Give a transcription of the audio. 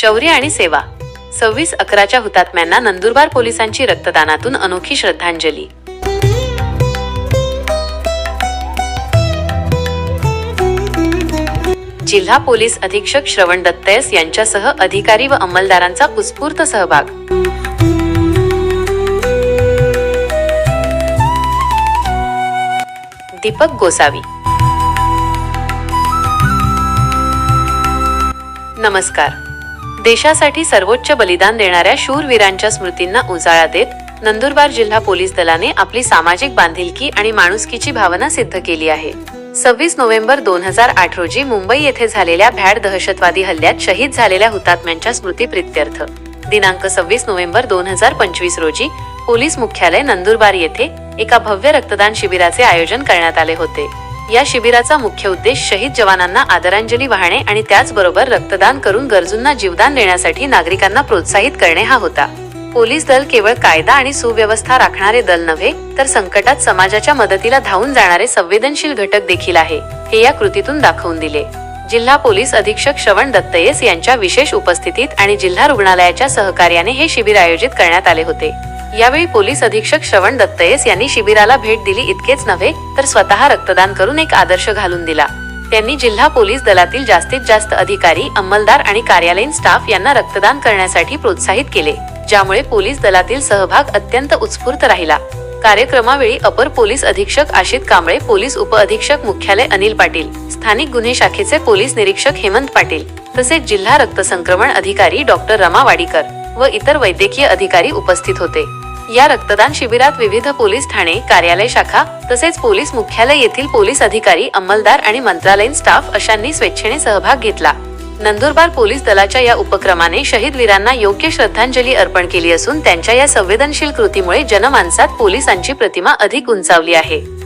शौर्य आणि सेवा. सव्वीस अकराच्या हुतात्म्यांना नंदुरबार पोलिसांची रक्तदानातून अनोखी श्रद्धांजली. जिल्हा पोलीस अधीक्षक श्रवण दत्तयस यांच्यासह अधिकारी व अंमलदारांचा उत्स्फूर्त सहभाग. दीपक गोसावी. नमस्कार. देशासाठी सर्वोच्च बलिदान देणाऱ्या शूरवीरांच्या स्मृतींना उजाळा देत नंदुरबार जिल्हा पोलीस दलाने आपली सामाजिक बांधिलकी आणि माणुसकीची भावना सिद्ध केली आहे. सव्वीस नोव्हेंबर दोन हजार आठ रोजी मुंबई येथे झालेल्या भ्याड दहशतवादी हल्ल्यात शहीद झालेल्या हुतात्म्यांच्या स्मृती प्रित्यर्थ. दिनांक सव्वीस नोव्हेंबर दोन हजार पंचवीस रोजी पोलीस मुख्यालय नंदुरबार येथे एका भव्य रक्तदान शिबिराचे आयोजन करण्यात आले होते. या शिबिराचा मुख्य उद्देश शहीद जवानांना आदरांजली वाहणे आणि त्याचबरोबर रक्तदान करून गरजूंना जीवदान देण्यासाठी नागरिकांना प्रोत्साहित करणे हा होता. पोलीस दल केवळ कायदा आणि सुव्यवस्था राखणारे दल नव्हे तर संकटात समाजाच्या मदतीला धावून जाणारे संवेदनशील घटक देखील आहे हे या कृतीतून दाखवून दिले. जिल्हा पोलीस अधीक्षक श्रवण दत्तयेस यांच्या विशेष उपस्थितीत आणि जिल्हा रुग्णालयाच्या सहकार्याने हे शिबिर आयोजित करण्यात आले होते. यावेळी पोलीस अधीक्षक श्रवण दत्तयेस यांनी शिबिराला भेट दिली इतकेच नव्हे तर स्वतः रक्तदान करून एक आदर्श घालून दिला. त्यांनी जिल्हा पोलीस दलातील जास्तीत जास्त अधिकारी अंमलदार आणि कार्यालयीन स्टाफ यांना रक्तदान करण्यासाठी प्रोत्साहित केले ज्यामुळे पोलीस दलातील सहभाग अत्यंत उत्स्फूर्त राहिला. कार्यक्रमावेळी अपर पोलीस अधीक्षक आशित कांबळे पोलीस उप अधीक्षक मुख्यालय अनिल पाटील स्थानिक गुन्हे शाखेचे पोलीस निरीक्षक हेमंत पाटील तसेच जिल्हा रक्तसंक्रमण अधिकारी डॉक्टर रमा वाडीकर व इतर वैद्यकीय अधिकारी उपस्थित होते. या रक्तदान शिबिरात विविध पोलीस ठाणे कार्यालय शाखा तसेच पोलीस मुख्यालय येथील पोलीस अधिकारी अंमलदार आणि मंत्रालयीन स्टाफ अशांनी स्वेच्छेने सहभाग घेतला. नंदुरबार पोलीस दलाच्या या उपक्रमाने शहीद वीरांना योग्य श्रद्धांजली अर्पण केली असून त्यांच्या या संवेदनशील कृतीमुळे जनमानसात पोलिसांची प्रतिमा अधिक उंचावली आहे.